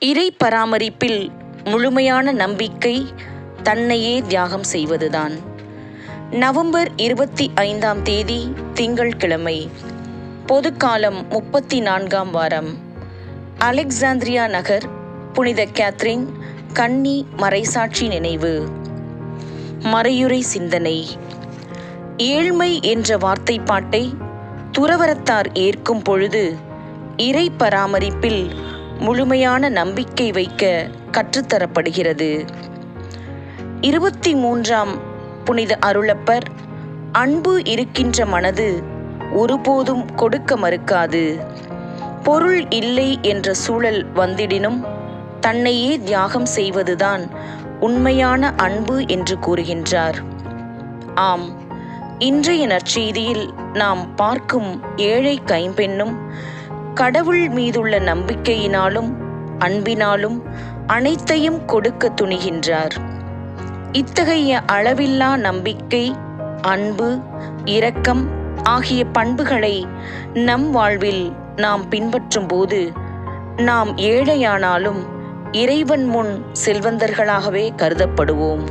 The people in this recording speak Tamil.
இறை பராமரிப்பில் முழுமையான நம்பிக்கை தன்னையே தியாகம் செய்வதுதான். நவம்பர் இருபத்தி ஐந்தாம் தேதி திங்கள்கிழமை பொதுக்காலம் முப்பத்தி நான்காம் வாரம். அலெக்சாந்திரியா நகர் புனித கேத்ரின் கன்னி மறைசாட்சி நினைவு. மறையுறை சிந்தனை. ஏழ்மை என்ற வார்த்தைப்பாட்டை துறவரத்தார் ஏற்கும் பொழுது இறை பராமரிப்பில் முழுமையான நம்பிக்கை வைக்க கற்றுத்தரப்படுகிறது. இருபத்தி மூன்றாம் புனித அருளப்பர் அன்பு இருக்கின்ற மனது ஒருபோதும் கொடுக்க மறுக்காது. பொருள் இல்லை என்ற சூழல் வந்திடினும் தன்னையே தியாகம் செய்வதுதான் உண்மையான அன்பு என்று கூறுகின்றார். ஆம் இன்றைய நற்செய்தியில் நாம் பார்க்கும் ஏழை கைம்பெண்ணும் கடவுள் மீதுள்ள நம்பிக்கையினாலும் அன்பினாலும் அனைத்தையும் கொடுக்க துணிகின்றார். இத்தகைய அளவில்லா நம்பிக்கை அன்பு இரக்கம் ஆகிய பண்புகளை நம் வாழ்வில் நாம் பின்பற்றும் போது நாம் ஏழையானாலும் இறைவன் முன் செல்வந்தர்களாகவே கருதப்படுவோம்.